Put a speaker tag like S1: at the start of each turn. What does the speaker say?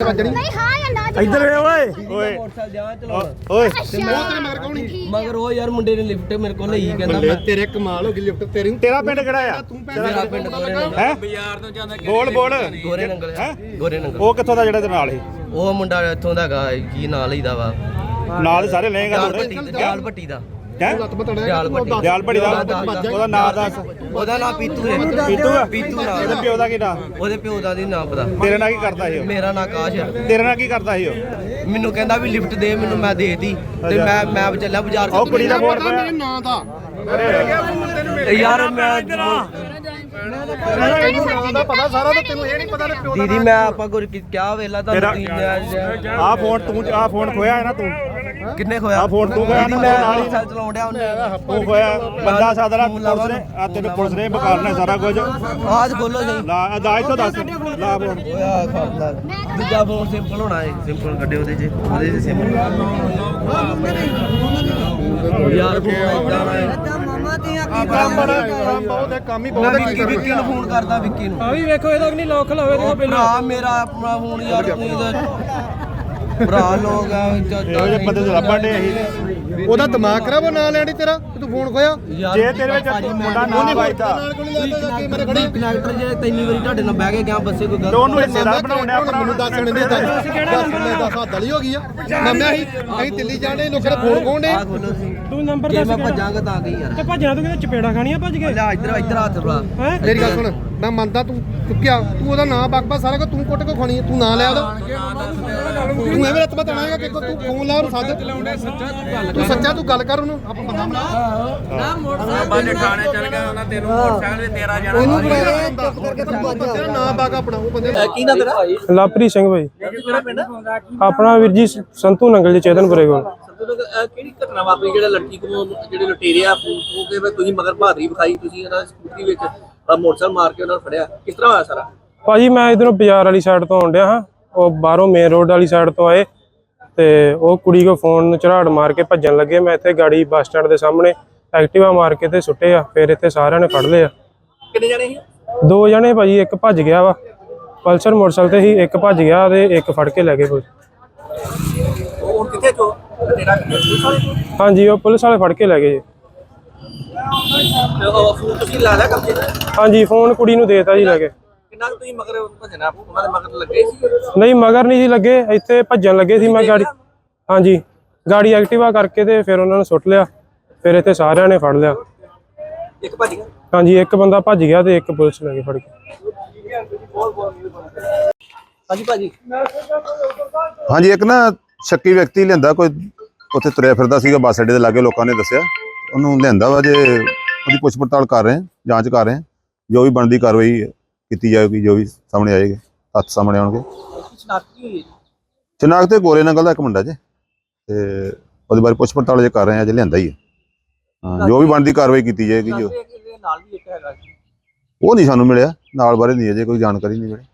S1: ਵੱਜਣੀ
S2: ਨਹੀਂ ਹਾਂ ਜਾਂ ਨਾ ਜੀ
S3: ਇੱਧਰ ਵੇ ਓਏ। ਓਏ
S4: ਮੋਟਰਸਾਈਕਲ ਜਾਵਾਂ ਚਲਾਉਣਾ
S3: ਓਏ।
S1: ਤੇਰੇ ਮਗਰ ਕੌਣ ਸੀ?
S4: ਮਗਰ ਉਹ ਯਾਰ ਮੁੰਡੇ ਨੇ ਲਿਫਟ ਮੇਰੇ ਕੋਲ ਲਈ ਕਹਿੰਦਾ ਮੈਂ
S1: ਤੇਰੇ ਕਮਾਲ ਹੋ ਗਈ ਲਿਫਟ ਤੇਰੀ ਨੂੰ
S3: ਤੇਰਾ ਪਿੰਡ ਕਿਹੜਾ ਆ?
S1: ਤੂੰ
S4: ਮੇਰਾ ਪਿੰਡ ਗੋਰੇ ਨੰਗਲ
S3: ਹੈ? ਬੋਲ ਬੋਲ।
S4: ਗੋਰੇ ਨੰਗਲ
S3: ਹੈਂ?
S4: ਗੋਰੇ ਨੰਗਲ
S3: ਉਹ ਕਿੱਥੋਂ ਦਾ ਜਿਹੜਾ ਤੇ ਨਾਲ ਸੀ?
S4: ਉਹ ਮੁੰਡਾ ਇੱਥੋਂ ਦਾ ਹੈਗਾ ਕੀ ਨਾਂ ਲਈਦਾ ਵਾ?
S3: ਨਾਲ ਸਾਰੇ ਲਏਗਾ
S4: ਭੱਟੀ ਦਿਆਲ ਭੱਟੀ ਦਾ।
S3: ਹੈ?
S1: ਲੱਤ ਬਤੜਾ
S4: ਦਿਆਲ ਭੱਟੀ
S3: ਦਿਆਲ ਭੱਟੀ ਦਾ ਉਹਦਾ ਨਾਂ ਦੱਸ।
S4: ਉਹਦਾ ਨਾਂ ਪੀਤੂ ਹੈ।
S3: ਪੀਤੂ ਆ
S4: ਪੀਤੂ ਨਾਂ
S3: ਇਹਦੇ
S4: ਉਹਦਾ।
S3: ਪਿਓ ਦਾ ਕੀ ਨਾਂ?
S4: ਉਹਦੇ ਪਿਓ ਦਾ ਨਹੀਂ ਨਾਂ ਪਤਾ।
S3: ਤੇਰੇ ਨਾਲ ਕੀ ਕਰਦਾ ਸੀ ਉਹ?
S4: ਮੇਰਾ ਨਾਂ ਆਕਾਸ਼ ਹੈ
S3: ਤੇਰੇ ਨਾਲ ਕੀ ਕਰਦਾ ਸੀ ਉਹ?
S4: ਮੈਨੂੰ ਕਹਿੰਦਾ ਵੀ ਲਿਫਟ ਦੇ ਮੈਨੂੰ ਮੈਂ ਦੇਤੀ। ਤੇ। ਮੈਂ ਮੈਂ ਚੱਲਿਆ ਬਾਜ਼ਾਰ
S3: ਉਹ ਕੁੜੀ ਦਾ ਫੋਨ
S1: ਪਤਾ ਮੇਰੇ
S3: ਪਿਆ
S1: ਨਾਂ ਦਾ।
S4: ਯਾਰ। ਮੈਂ
S1: ਤੈਨੂੰ ਨਾਂ ਦਾ ਪਤਾ ਸਾਰਾ ਤੇ ਤੈਨੂੰ ਇਹ ਨਹੀਂ ਪਤਾ ਤੇ ਪਿਓ ਦਾ
S4: ਦੀਦੀ ਮੈਂ ਆਪਾਂ ਗੁਰ ਕਿਆ ਵੇਲਾ
S3: ਤੇਰਾ
S4: ਤੁਹਾਨੂੰ
S3: ਆ ਫੋਨ ਤੂੰ ਆ ਫੋਨ ਖੋਇਆ ਹੈ ਨਾ ਤੂੰ।
S4: ਕਿੰਨੇ ਖੋਇਆ?
S3: ਆਹ ਫੋਨ ਤੂੰ ਖੋਇਆ ਨਾ,
S4: ਮੈਂ
S3: ਨਾਲ ਹੀ।
S4: ਨਾਲ ਚਲਾਉਣ ਡਿਆ ਉਹਨੇ
S3: ਤੂੰ ਖੋਇਆ। ਬੰਦਾ ਸਾਦਰਾ ਪੁਲਿਸ ਨੇ ਆ ਤੈਨੂੰ ਪੁਲਿਸ ਨੇ ਬਕਾਲਣਾ ਸਾਰਾ ਕੁਝ।
S4: ਆਜ ਖੋਲੋ ਸਹੀ।
S3: ਲਾ ਦਾਜ ਤੋਂ ਦੱਸ। ਲਾ ਫੋਨ।
S4: ਓਏ ਆ ਖਾਲਾ ਦੂਜਾ ਫੋਨ ਸਿੰਪਲ ਹੋਣਾ ਹੈ ਸਿੰਪਲ ਕੱਢੇ ਉਹਦੇ 'ਚ। ਉਹਦੇ 'ਚ ਸਿੰਪਲ ਯਾਰ ਫੋਨ ਜਾਣਾ ਹੈ।
S1: ਕੰਮ ਬੜਾ ਕੰਮ ਬਹੁਤ ਹੈ ਕੰਮ ਹੀ ਬਹੁਤ ਹੈ।
S4: ਵਿੱਕੀ ਵਿੱਕੀ ਨੂੰ ਫੋਨ ਕਰਦਾ ਵਿੱਕੀ ਨੂੰ।
S5: ਆ ਵੀ ਵੇਖੋ ਇਹਦਾ ਨਹੀਂ ਲੋਕ ਲਾਵੇ ਦੇਖੋ
S4: ਭਰਾ ਮੇਰਾ ਆਪਣਾ ਫੋਨ ਯਾਰ ਤੁਸੀਂ ਭਰਾ ਲੋਕ ਆ
S3: ਇਹੋ ਜਿਹੇ ਬੰਦੇ ਤੋਂ ਲੱਭਣ ਦੇ ਅਸੀਂ
S1: ਉਹਦਾ ਦਿਮਾਗ ਖਰਾਬ ਉਹ ਨਾਂ ਲੈਣੀ ਤੇਰਾ? ਤੇ ਤੂੰ ਫੋਨ ਖੋਇਆ?
S3: ਜੇ ਤੇਰੇ ਵਿੱਚ ਮੁੰਡਾ ਨਾ
S1: ਖੜੀ
S4: ਕਨੈਕਟਰ ਜਿਹੜੇ ਤਿੰਨੀ ਵਾਰੀ ਤੁਹਾਡੇ ਨਾਲ ਬਹਿ ਕੇ ਗਿਆ ਬੱਸੇ ਕੋਈ ਗੱਲ
S3: ਉਹਨੂੰ ਹਿੱਸੇਦਾਰ ਬਣਾਉਣੇ ਆਪਣਾ
S1: ਮੈਨੂੰ ਦੱਸਣ ਦੇ ਦੱਸ ਦੱਸਣ ਦਾ ਹੱਦ ਵਾਲੀ ਹੋ ਗਈ ਆ। ਮੰਮਿਆ ਸੀ ਅਸੀਂ ਦਿੱਲੀ ਜਾਣੇ ਲੋਕਾਂ ਦੇ ਫੋਨ ਖੋਣੇ
S4: ਆ ਖੋਲੋ ਸੀ
S5: ਤੂੰ ਨੰਬਰ
S4: ਜੇ
S5: ਦੱਸ
S4: ਮੈਂ? ਭੱਜਾਂਗਾ ਤਾਂ ਗਈ ਯਾਰ।
S5: ਤੇ ਭੱਜਣਾ ਤੂੰ ਕਿਤੇ ਚਪੇੜਾ ਖਾਣੀਆਂ ਭੱਜ ਕੇ?
S4: ਲੈ ਇੱਧਰ ਇੱਧਰ ਹੱਥ ਫੜਾ
S5: ਹੈ?
S1: ਮੇਰੀ ਗੱਲ ਸੁਣ ਮੈਂ ਮੰਨਦਾ ਤੂੰ ਚੁੱਕਿਆ। ਤੂੰ ਉਹਦਾ ਨਾਂ ਬਕਬਾ ਸਾਰਾ ਕੁਝ ਤੂੰ ਕੁੱਟ ਕੇ ਖਾਣੀ ਤੂੰ ਨਾਂ ਲਿਆ ਉਹਦਾ। ਤੂੰ ਐਵੇਂ ਰੱਤ ਬਤਾਣਾਗਾ ਕਿ ਤੂੰ ਫੋਨ ਲਾ ਉਹਨੂੰ ਸੱਦ ਤੂੰ ਸੱਚਾ ਤੂੰ ਗੱਲ ਕਰ ਉਹਨੂੰ ਆਪਾਂ ਬੰਦਾ ਬਣਾ।
S6: ਬਾਲੇ ਥਾਣੇ ਚਲ ਗਿਆ ਉਹਨਾਂ ਤੈਨੂੰ ਮੋਟਰਸਾਈਕਲ ਤੇ ਤੇਰਾ ਜਾਣਾ।
S1: ਉਹਨੂੰ ਬੁਲਾ ਤੇਰਾ ਨਾਂ ਬਾਗ ਆਪਣਾ ਉਹ ਬੰਦੇ ਦਾ।
S4: ਕੀ ਨਾ ਤੇਰਾ?
S5: ਲਵਪ੍ਰੀਤ ਸਿੰਘ ਭਾਈ
S6: ਕਿਹੜਾ ਪਿੰਡ
S5: ਆਪਣਾ ਵੀਰ ਜੀ ਸੰਤੂ ਨੰਗਲ ਜੀ ਚੇਤਨਪੁਰੇ ਕੋਲ।
S6: ਕਿਹੜੀ ਘਟਨਾ ਵਾਪਰੀ? ਜਿਹੜਾ ਲੜਕੀ ਕੋਲ ਜਿਹੜੇ ਲੁਟੇਰੇ ਆ ਉਹ ਕਿ ਵੀ ਤੁਸੀਂ ਮਗਰ ਬਹਾਦਰੀ ਵਿਖਾਈ ਤੁਸੀਂ ਉਹਨਾਂ ਦੀ ਸਕੂਟਰੀ ਵਿੱਚ ਮੋਟਰਸਾਈਕਲ ਮਾਰ ਕੇ ਉਹਨਾਂ ਨੂੰ ਫੜਿਆ। ਕਿਸ ਤਰ੍ਹਾਂ ਹੋਇਆ ਸਾਰਾ?
S5: ਭਾਜੀ ਮੈਂ ਇਧਰੋਂ ਬਾਜ਼ਾਰ ਵਾਲੀ ਸਾਈਡ ਤੋਂ ਆਉਂਦਿਆ ਹਾਂ। ਉਹ ਬਾਹਰੋਂ ਮੇਨ ਰੋਡ ਵਾਲੀ ਸਾਈਡ ਤੋਂ ਆਏ ਤੇ ਉਹ ਕੁੜੀ ਕੋ ਫੋਨ ਝਰਾੜ ਮਾਰ ਕੇ ਭੱਜਣ ਲੱਗੇ। ਮੈਂ ਇੱਥੇ ਗਾੜੀ ਬੱਸ ਸਟੈਂਡ ਦੇ ਸਾਹਮਣੇ ਐਕਟਿਵਾ ਮਾਰ ਕੇ ਤੇ ਸੁੱਟੇ ਆ ਫਿਰ ਇੱਥੇ ਸਾਰਿਆਂ ਨੇ ਫੜ ਲਏ ਆ।
S6: ਕਿੰਨੇ ਜਣੇ ਸੀ?
S5: ਦੋ ਜਣੇ ਭਾਜੀ ਇੱਕ ਭੱਜ ਗਿਆ ਵਾ। ਪਲਸਰ ਮੋਟਰਸਾਈਕਲ ਤੇ ਹੀ ਇੱਕ ਭੱਜ ਗਿਆ ਤੇ ਇੱਕ ਫੜ ਕੇ ਲੈ ਗਏ
S6: ਕਿੱਥੇ ਚੋ ਤੇਰਾ ਚੋਂ?
S5: ਹਾਂਜੀ ਉਹ ਪੁਲਿਸ ਵਾਲੇ ਫੜ ਕੇ ਲੈ ਗਏ ਜੀ।
S6: ਤੇ ਉਹ ਫੋਨ ਤੁਸੀਂ ਲਾ ਲਿਆ ਕਬਜ਼ੇ ਤੇ?
S5: ਹਾਂਜੀ ਫੋਨ ਕੁੜੀ ਨੂੰ ਦੇਤਾ ਜੀ ਲੈ ਕੇ।
S6: ਕਿੰਨਾ ਕੁ ਤੁਸੀਂ ਮਗਰ ਭਜਣਾ? ਉਹਨਾਂ ਦੇ ਮਗਰ ਲੱਗੇ ਸੀ?
S5: ਨਹੀਂ ਮਗਰ ਨਹੀਂ ਜੀ ਲੱਗੇ। ਇੱਥੇ ਭੱਜਣ ਲੱਗੇ ਸੀ ਮੈਂ ਗਾੜੀ। ਹਾਂਜੀ। ਗਾੜੀ ਐਕਟਿਵਾ ਕਰਕੇ ਤੇ ਫਿਰ ਉਹਨਾਂ ਨੂੰ ਸੁੱਟ ਲਿਆ। ਫਿਰ ਇੱਥੇ ਸਾਰਿਆਂ ਨੇ ਫੜ ਲਿਆ।
S6: ਇੱਕ ਭੱਜ ਗਿਆ?
S5: ਹਾਂਜੀ ਇੱਕ ਬੰਦਾ ਭੱਜ ਗਿਆ ਤੇ ਇੱਕ ਪੁਲਿਸ ਲੈ ਕੇ ਫੜ ਗਈ
S6: ਹਾਂਜੀ ਭਾਜੀ।
S7: ਹਾਂਜੀ ਇੱਕ ਨਾ ਸ਼ੱਕੀ ਵਿਅਕਤੀ ਲਿਆਂਦਾ ਕੋਈ ਉੱਥੇ ਤੁਰਿਆ ਫਿਰਦਾ ਸੀਗਾ ਬੱਸ ਅੱਡੇ ਦੇ ਲਾਗੇ ਲੋਕਾਂ ਨੇ ਦੱਸਿਆ। ਉਹਨੂੰ ਲਿਆਂਦਾ ਵਾ ਜੇ ਉਹਦੀ ਪੁੱਛ ਪੜਤਾਲ ਕਰ ਰਹੇ ਹਾਂ ਜਾਂਚ ਕਰ ਰਹੇ ਹਾਂ ਜੋ ਵੀ ਬਣਦੀ ਕਾਰਵਾਈ ਕੀਤੀ ਜਾਏਗੀ ਜੋ ਵੀ ਸਾਹਮਣੇ ਆਏਗੀ ਤੱਥ ਸਾਹਮਣੇ ਆਉਣਗੇ।
S6: ਸ਼ਨਾਖਤੀ ਹੋਈ ਹੈ
S7: ਤੇ ਗੋਰੇ ਨੰਗਲ ਦਾ ਇੱਕ ਮੁੰਡਾ ਜੇ ਤੇ ਉਹਦੇ ਬਾਰੇ ਪੁੱਛ ਪੜਤਾਲ ਜੇ ਕਰ ਰਹੇ ਹਾਂ ਜੇ ਲਿਆਂਦਾ ਹੀ ਜੋ ਵੀ ਬਣਦੀ ਕਾਰਵਾਈ ਕੀਤੀ ਜਾਏਗੀ ਜੋ।
S6: ਨਾਲ ਵੀ ਇੱਕ ਹੈਗਾ
S7: ਉਹ ਨਹੀਂ ਸਾਨੂੰ ਮਿਲਿਆ ਨਾਲ ਬਾਰੇ ਨਹੀਂ ਅਜੇ ਕੋਈ ਜਾਣਕਾਰੀ ਨਹੀਂ ਮਿਲੀ।